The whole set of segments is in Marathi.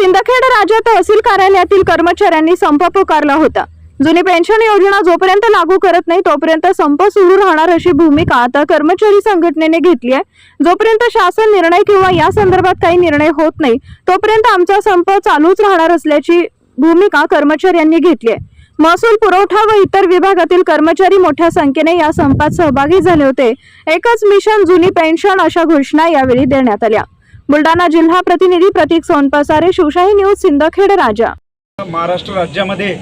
सिंदखेड राजा तहसील कार्यालयातील कर्मचाऱ्यांनी संप पुकारला होता. जुनी पेन्शन योजना जोपर्यंत लागू करत नाही तोपर्यंत संप सुरू राहणार अशी भूमिका आता कर्मचारी संघटनेने घेतली आहे. जोपर्यंत शासन निर्णय किंवा या संदर्भात काही निर्णय होत नाही तोपर्यंत आमचा संप चालूच राहणार असल्याची भूमिका कर्मचाऱ्यांनी घेतली आहे. महसूल पुरवठा व इतर विभागातील कर्मचारी मोठ्या संख्येने या संपात सहभागी झाले होते. एकच मिशन जुनी पेन्शन अशा घोषणा यावेळी देण्यात आल्या. बुलढाणा जिल्हा प्रतिनिधी प्रतीक सोनपसारे शिवशाही न्यूज सिंदखेड राजा. महाराष्ट्र राज्यामध्ये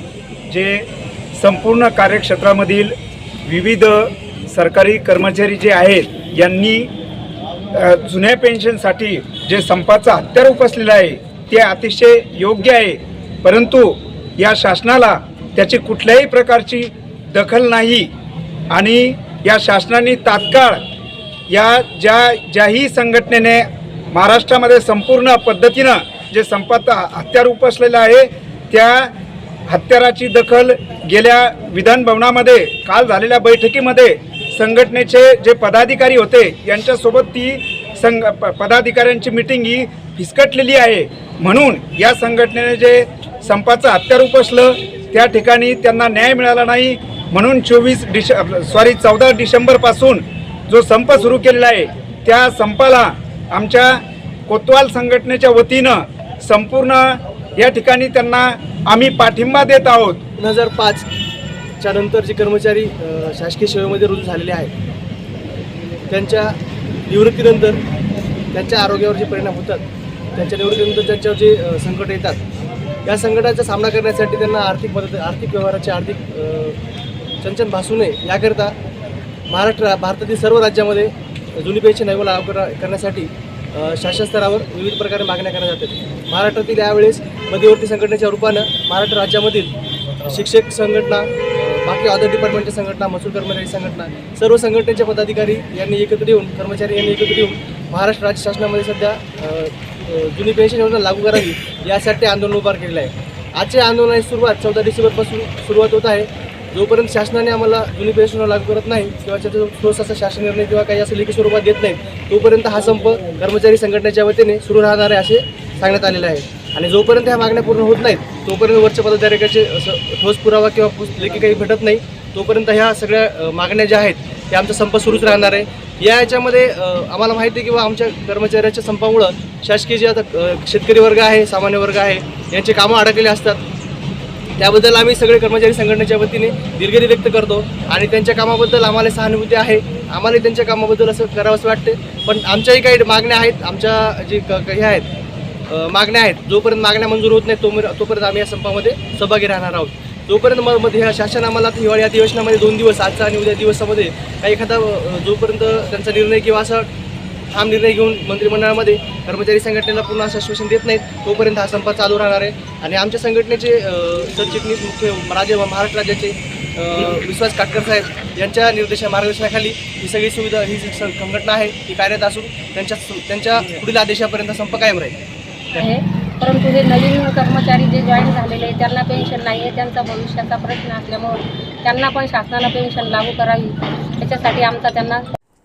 जे संपूर्ण कार्यक्षेत्रामधील विविध सरकारी कर्मचारी जे आहेत यांनी जुन्या पेन्शनसाठी जे संपाचा हत्यार उपसलेलं आहे ते अतिशय योग्य आहे. परंतु या शासनाला त्याची कुठल्याही प्रकारची दखल नाही आणि या शासनाने तात्काळ या ज्या ज्याही संघटनेने महाराष्ट्रामध्ये संपूर्ण पद्धतीनं जे संपात हत्यार उपसलेलं आहे त्या हत्याराची दखल गेल्या विधानभवनामध्ये काल झालेल्या बैठकीमध्ये संघटनेचे जे पदाधिकारी होते यांच्यासोबत ती संघ प- पदाधिकाऱ्यांची मिटिंग ही फिसकटलेली आहे. म्हणून या संघटनेने जे संपाचं हत्यार उपसलं त्या ठिकाणी त्यांना न्याय मिळाला नाही. म्हणून चोवीस डिश सॉरी चौदा डिसेंबरपासून जो संप सुरू केलेला आहे त्या संपाला आमच्या कोतवाल संघटनेच्या वतीनं संपूर्ण या ठिकाणी त्यांना आम्ही पाठिंबा देत आहोत. दोन हजार पाचच्या नंतर जे कर्मचारी अ, शासकीय सेवेमध्ये रुजू झालेले आहेत. त्यांच्या निवृत्तीनंतर त्यांच्या आरोग्यावर जे परिणाम होतात. त्यांच्या निवृत्तीनंतर त्यांच्यावर जे अ, संकट येतात या संकटाचा सामना करण्यासाठी त्यांना आर्थिक मदत आर्थिक व्यवहाराची आर्थिक अ, चंचन भासू नये. याकरता महाराष्ट्र भारतातील सर्व राज्यामध्ये जुनी पेन्शन लागू करण्यासाठी शासन स्तरावर विविध प्रकारे मागण्या करण्यात जातात महाराष्ट्रातील यावेळेस मध्यवर्ती संघटनेच्या रूपानं महाराष्ट्र राज्यामधील शिक्षक संघटना बाकी अदर डिपार्टमेंटच्या संघटना महसूल कर्मचारी संघटना सर्व संघटनेचे पदाधिकारी यांनी एकत्र येऊन कर्मचारी यांनी एकत्र येऊन महाराष्ट्र राज्य शासनामध्ये सध्या जुनी पेन्शन योजना लागू करावी यासाठी आंदोलन उभार केलेलं आहे. आजच्या आंदोलनाची सुरुवात चौदा डिसेंबरपासून सुरुवात होत आहे. जोपर्यंत शासनाने आम्हाला जुनी पेन्शन लागू करत नाही किंवा त्याचा ठोस असा शासन निर्णय किंवा काही असं लेखी स्वरूपात देत नाही तोपर्यंत हा संप कर्मचारी संघटनेच्या वतीने सुरू राहणार आहे असे सांगण्यात आलेले आहे. आणि जोपर्यंत ह्या मागण्या पूर्ण होत नाहीत तोपर्यंत वरच्या पदाधिकाऱ्याचे असं ठोस पुरावा किंवा पुस- लेखी काही भेटत नाही. तोपर्यंत ह्या सगळ्या मागण्या ज्या आहेत ते आमचा संप सुरूच राहणार आहे. या याच्यामध्ये आम्हाला माहिती आहे की आमच्या कर्मचाऱ्याच्या संपामुळं शासकीय जे आता शेतकरी वर्ग आहे सामान्य वर्ग आहे यांचे कामं अडकलेले असतात. त्याबद्दल आम्ही सगळे कर्मचारी संघटनेच्या वतीने दिलगिरी व्यक्त करतो आणि त्यांच्या कामाबद्दल आम्हाला सहानुभूती आहे. आम्हाला त्यांच्या कामाबद्दल असं करावंसं वाटते पण आमच्याही काही मागण्या आहेत. आमच्या जे क हे आहेत मागण्या आहेत. जोपर्यंत मागण्या मंजूर होत नाही तो तोपर्यंत आम्ही या संपामध्ये सहभागी राहणार आहोत. जोपर्यंत मग मध्ये ह्या शासन आम्हाला हिवाळी अधिवेशनामध्ये दोन दिवस आजचा आणि उद्या दिवसामध्ये काही एखादा जोपर्यंत त्यांचा निर्णय किंवा असा ठाम निर्णय घेऊन मंत्रिमंडळामध्ये कर्मचारी संघटनेला पूर्ण असं आश्वासन देत नाहीत तोपर्यंत हा संप चालू राहणार आहे. आणि आमच्या संघटनेचे सरचिटणीस मुख्य राज्य महाराष्ट्र राज्याचे विश्वास काटकर साहेब यांच्या निर्देशा मार्गदर्शनाखाली ही सगळी सुविधा ही जी संघटना आहे ती कार्यरत असून त्यांच्या त्यांच्या पुढील आदेशापर्यंत संप कायम राहील. परंतु हे नवीन कर्मचारी जे जॉईन झालेले आहेत त्यांना पेन्शन नाही आहे त्यांचा भविष्याचा प्रश्न असल्यामुळं त्यांना पण शासनानं पेन्शन लागू करावी. त्याच्यासाठी आमचा त्यांना